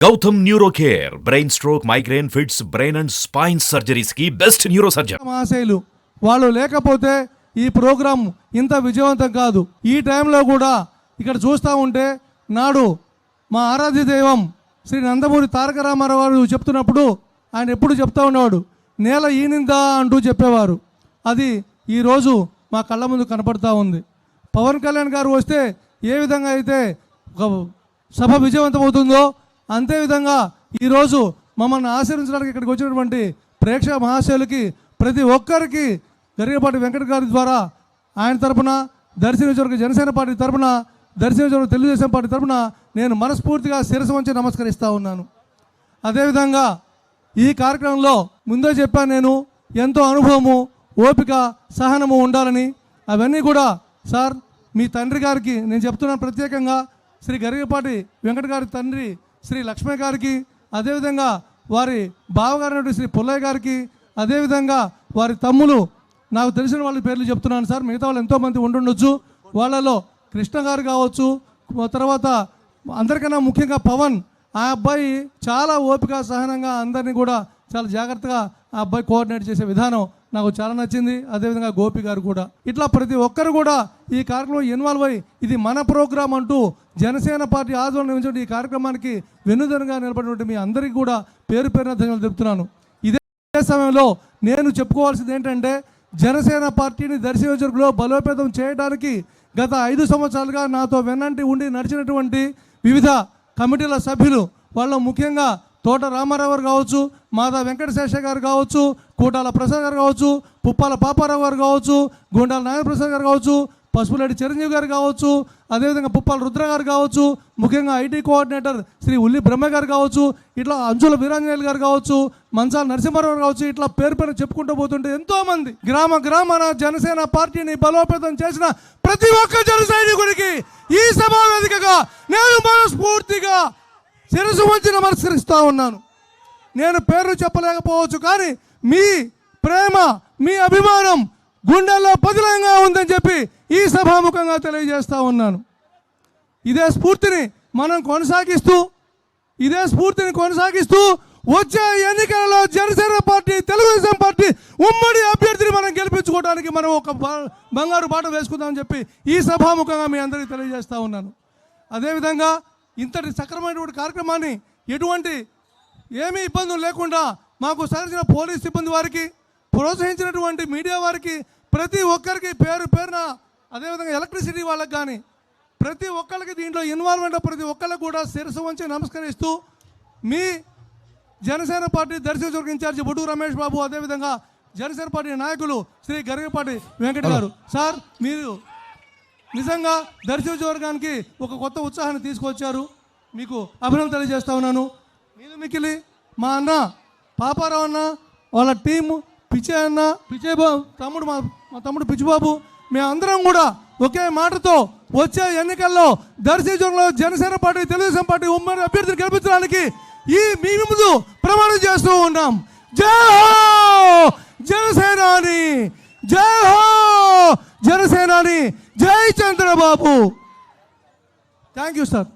Gautam neuro care brain stroke migraine fits brain and spine సర్జరీస్కి best neuro surgeon మహాశైలు వాళ్ళు లేకపోతే ఈ programme ఇంత విజయవంతం కాదు. ఈ టైంలో కూడా ఇక్కడ చూస్తూ ఉంటే నాడు మా ఆరాధ్య దైవం శ్రీ నందమూరి తారక రామారావు గారు చెప్తున్నప్పుడు ఆయన ఎప్పుడు చెప్తా ఉండేవాడు నేల ఈనిందా అంటూ చెప్పేవారు. అది ఈరోజు మా కళ్ళ ముందు కనపడతా ఉంది. పవన్ కళ్యాణ్ గారు వస్తే ఏ విధంగా అయితే ఒక సభ విజయవంతమవుతుందో అవుతుందో విధంగా ఈరోజు మమ్మల్ని ఆశీర్వించడానికి ఇక్కడికి వచ్చినటువంటి ప్రేక్షక మహాశయులకి ప్రతి ఒక్కరికి గరిగపాటి వెంకట గారి ద్వారా ఆయన తరపున దర్శనించవరకు జనసేన పార్టీ తరపున దర్శనించవరకు తెలుగుదేశం పార్టీ తరపున నేను మనస్ఫూర్తిగా శిరసు వంచి నమస్కరిస్తూ ఉన్నాను. అదేవిధంగా ఈ కార్యక్రమంలో ముందే చెప్పాను నేను ఎంతో అనుభవము ఓపిక సహనము ఉండాలని. అవన్నీ కూడా సార్ మీ తండ్రి గారికి నేను చెప్తున్నాను ప్రత్యేకంగా. శ్రీ గరిగపాటి వెంకట గారి తండ్రి శ్రీ లక్ష్మి గారికి అదేవిధంగా వారి బావగారైనటువంటి శ్రీ పుల్లయ్య గారికి అదేవిధంగా వారి తమ్ములు నాకు తెలిసిన వాళ్ళ పేర్లు చెప్తున్నాను సార్ మిగతా వాళ్ళు ఎంతోమంది ఉండుండొచ్చు. వాళ్ళలో కృష్ణ గారు కావచ్చు తర్వాత అందరికన్నా ముఖ్యంగా పవన్ ఆ అబ్బాయి చాలా ఓపిక సహనంగా అందరినీ కూడా చాలా జాగ్రత్తగా ఆ అబ్బాయి కోఆర్డినేట్ చేసే విధానం నాకు చాలా నచ్చింది. అదేవిధంగా గోపి గారు కూడా. ఇట్లా ప్రతి ఒక్కరు కూడా ఈ కార్యక్రమం ఇన్వాల్వ్ అయ్యి ఇది మన ప్రోగ్రాం అంటూ జనసేన పార్టీ ఆధ్వర్యంలో నిర్మించిన ఈ కార్యక్రమానికి వెన్నుదనుగా నిలబడినటువంటి మీ అందరికీ కూడా పేరు పేరున ధన్యవాదాలు చెప్తున్నాను ఇదే సమయంలో నేను చెప్పుకోవాల్సింది ఏంటంటే జనసేన పార్టీని దర్శనలో బలోపేతం చేయడానికి గత ఐదు సంవత్సరాలుగా నాతో వెన్నంటి ఉండి నడిచినటువంటి వివిధ కమిటీల సభ్యులు వాళ్ళ ముఖ్యంగా తోట రామారావు గారు కావచ్చు మాదా వెంకటశేష గారు కావచ్చు కూటాల ప్రసాద్ గారు కావచ్చు పుప్పాల పాపారావు గారు కావచ్చు గుండాల నాగప్రసాద్ గారు కావచ్చు పసుపులేటి చిరంజీవి గారు కావచ్చు అదేవిధంగా పుప్పాల రుద్ర గారు కావచ్చు ముఖ్యంగా ఐటీ కోఆర్డినేటర్ శ్రీ ఉల్లి బ్రహ్మ గారు కావచ్చు ఇట్లా అంజుల వీరాంజనేయులు గారు కావచ్చు మంచాల నరసింహారావు కావచ్చు ఇట్లా పేరు పేరు చెప్పుకుంటూ పోతుంటే ఎంతోమంది గ్రామ గ్రామాన జనసేన పార్టీని బలోపేతం చేసిన ప్రతి ఒక్క జన సైనికుడికి ఈ సభా వేదికగా నేను మనస్ఫూర్తిగా శిరసు వంచి నమస్కరిస్తూ ఉన్నాను. నేను పేర్లు చెప్పలేకపోవచ్చు కానీ మీ ప్రేమ మీ అభిమానం గుండెల్లో పదిలంగా ఉందని చెప్పి ఈ సభాముఖంగా తెలియజేస్తూ ఉన్నాను. ఇదే స్ఫూర్తిని మనం కొనసాగిస్తూ ఇదే స్ఫూర్తిని కొనసాగిస్తూ వచ్చే ఎన్నికలలో జనసేన పార్టీ తెలుగుదేశం పార్టీ ఉమ్మడి అభ్యర్థిని మనం గెలిపించుకోవడానికి మనం ఒక బ- బంగారు బాట వేసుకుందామని చెప్పి ఈ సభాముఖంగా మీ అందరికీ తెలియజేస్తూ ఉన్నాను. అదేవిధంగా ఇంతటి సక్రమైనటువంటి కార్యక్రమాన్ని ఎటువంటి ఏమీ ఇబ్బందులు లేకుండా మాకు సహకరించిన పోలీస్ సిబ్బంది వారికి ప్రోత్సహించినటువంటి మీడియా వారికి ప్రతి ఒక్కరికి పేరు పేరున అదేవిధంగా ఎలక్ట్రిసిటీ వాళ్ళకి కానీ ప్రతి ఒక్కరికి దీంట్లో ఇన్వాల్వ్మెంట్ ప్రతి ఒక్కరికి కూడా శిరసు వంచి నమస్కరిస్తూ మీ జనసేన పార్టీ దర్శన ఇన్ఛార్జి బొడ్డు రమేష్ బాబు అదేవిధంగా జనసేన పార్టీ నాయకులు శ్రీ గరిగపాటి వెంకట గారు. సార్ మీరు నిజంగా దర్శన వర్గానికి ఒక కొత్త ఉత్సాహాన్ని తీసుకొచ్చారు. మీకు అభినందన తెలియజేస్తా ఉన్నాను. మీరు మికిలి మా అన్న పాపారావు అన్న వాళ్ళ టీము పిచ్చే అన్న పిచ్చే బాబు తమ్ముడు మా మా తమ్ముడు పిచ్చిబాబు. మేమందరం కూడా ఒకే మాటతో వచ్చే ఎన్నికల్లో దర్శించడంలో జనసేన పార్టీ తెలుగుదేశం పార్టీ ఉమ్మడి అభ్యర్థిని గెలిపించడానికి ఈ మీ ముందు ప్రమాణం చేస్తూ ఉన్నాం. జై హో జనసేనాని! జై హో జనసేనాని! జై చంద్రబాబు! Thank you sir.